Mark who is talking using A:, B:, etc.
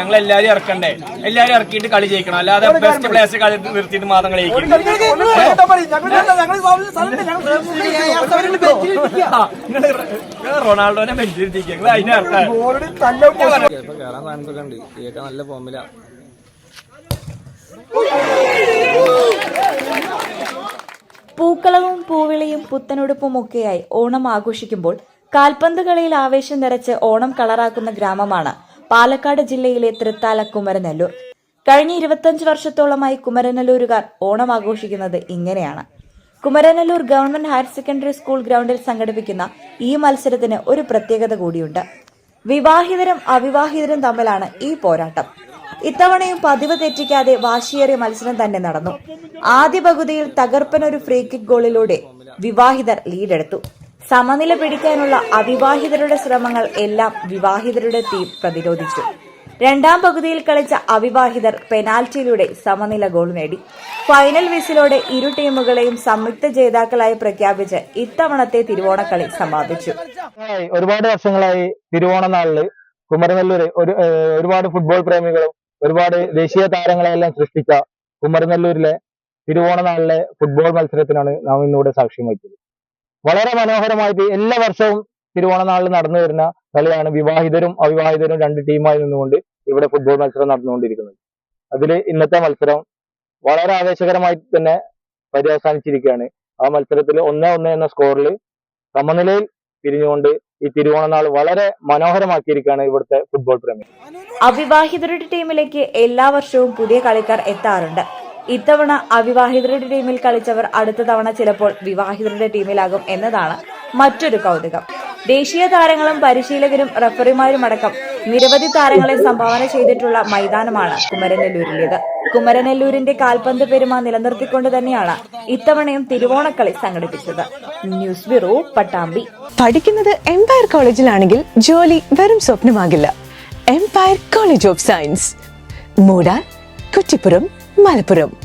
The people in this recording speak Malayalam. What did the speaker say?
A: ഞങ്ങൾ എല്ലാരും ഇറക്കണ്ടേ? എല്ലാരും ഇറക്കിയിട്ട് കളി ജയിക്കണം. അല്ലാതെ ബെസ്റ്റ് പ്ലേസ് കളി നിർത്തിയിട്ട് മാത്രം കളി റൊണാൾഡോനെ
B: മെഞ്ചിരി നല്ല ഫോമില
C: പൂക്കളവും പൂവിളിയും പുത്തനുടുപ്പും ഒക്കെയായി ഓണം ആഘോഷിക്കുമ്പോൾ കാൽപന്ത് കളിയിൽ ആവേശം നിറച്ച് ഓണം കളറാക്കുന്ന ഗ്രാമമാണ് പാലക്കാട് ജില്ലയിലെ തൃത്താല കുമരനെല്ലൂർ. കഴിഞ്ഞ ഇരുപത്തഞ്ച് വർഷത്തോളമായി കുമരനെല്ലൂരുകാർ ഓണം ആഘോഷിക്കുന്നത് ഇങ്ങനെയാണ്. Kumaranellur government higher secondary school ഗ്രൗണ്ടിൽ സംഘടിപ്പിക്കുന്ന ഈ മത്സരത്തിന് ഒരു പ്രത്യേകത കൂടിയുണ്ട്. വിവാഹിതരും അവിവാഹിതരും തമ്മിലാണ് ഈ പോരാട്ടം. ഇത്തവണയും പതിവ് തെറ്റിക്കാതെ വാശിയേറിയ മത്സരം തന്നെ നടന്നു. ആദ്യ പകുതിയിൽ തകർപ്പൻ ഒരു ഫ്രീ കിക്ക് ഗോളിലൂടെ വിവാഹിതർ ലീഡെടുത്തു. സമനില പിടിക്കാനുള്ള അവിവാഹിതരുടെ ശ്രമങ്ങൾ എല്ലാം വിവാഹിതരുടെ ടീം പ്രതിരോധിച്ചു. രണ്ടാം പകുതിയിൽ കളിച്ച അവിവാഹിതർ പെനാൽറ്റിയിലൂടെ സമനില ഗോൾ നേടി. ഫൈനൽ വിസിലോടെ ഇരു ടീമുകളെയും സംയുക്ത ജേതാക്കളായി പ്രഖ്യാപിച്ച് ഇത്തവണത്തെ തിരുവോണക്കളി സമാപിച്ചു.
D: ഒരുപാട് വർഷങ്ങളായി തിരുവോണ നാളിൽ കുമരനെല്ലൂര് ഒരു ഒരുപാട് ഫുട്ബോൾ പ്രേമികളും ഒരുപാട് ദേശീയ താരങ്ങളെല്ലാം സൃഷ്ടിച്ച കുമരനെല്ലൂരിലെ തിരുവോണ നാളിലെ ഫുട്ബോൾ മത്സരത്തിനാണ് നാം ഇന്നിവിടെ സാക്ഷ്യം വഹിച്ചത്. വളരെ മനോഹരമായിട്ട് എല്ലാ വർഷവും തിരുവോണനാളിൽ നടന്നു വരുന്ന കളിയാണ് വിവാഹിതരും അവിവാഹിതരും രണ്ട് ടീമായി നിന്നുകൊണ്ട് ഇവിടെ ഫുട്ബോൾ മത്സരം നടന്നുകൊണ്ടിരിക്കുന്നത്. അതിൽ ഇന്നത്തെ മത്സരം വളരെ ആവേശകരമായി തന്നെ പര്യവസാനിച്ചിരിക്കുകയാണ്. ആ മത്സരത്തിൽ ഒന്നേ ഒന്ന് എന്ന സ്കോറിൽ സമനിലയിൽ പിരിഞ്ഞുകൊണ്ട് ഈ തിരുവോണനാൾ വളരെ മനോഹരമാക്കിയിരിക്കുകയാണ് ഇവിടുത്തെ ഫുട്ബോൾ പ്രേമി
C: അവിവാഹിതരുടെ ടീമിലേക്ക് എല്ലാ വർഷവും പുതിയ കളിക്കാർ എത്താറുണ്ട്. ഇത്തവണ അവിവാഹിതരുടെ ടീമിൽ കളിച്ചവർ അടുത്ത തവണ ചിലപ്പോൾ വിവാഹിതരുടെ ടീമിലാകും എന്നതാണ് മറ്റൊരു കൗതുകം. ദേശീയ താരങ്ങളും പരിശീലകരും റഫറിമാരുമടക്കം നിരവധി താരങ്ങളെ സംഭാവന ചെയ്തിട്ടുള്ള മൈതാനമാണ് കുമരനെല്ലൂരിലേത് കുമരനെല്ലൂരിന്റെ കാൽപന്ത് പെരുമ നിലനിർത്തിക്കൊണ്ട് തന്നെയാണ് ഇത്തവണയും തിരുവോണക്കളി സംഘടിപ്പിച്ചത്. News bureau Pattambi.
E: പഠിക്കുന്നത് എംപയർ കോളേജിലാണെങ്കിൽ ജോലി വെറും സ്വപ്നമാകില്ല. എംപയർ കോളേജ് ഓഫ് സയൻസ് മൂടാൻ കുറ്റിപ്പുറം മലപ്പുറം.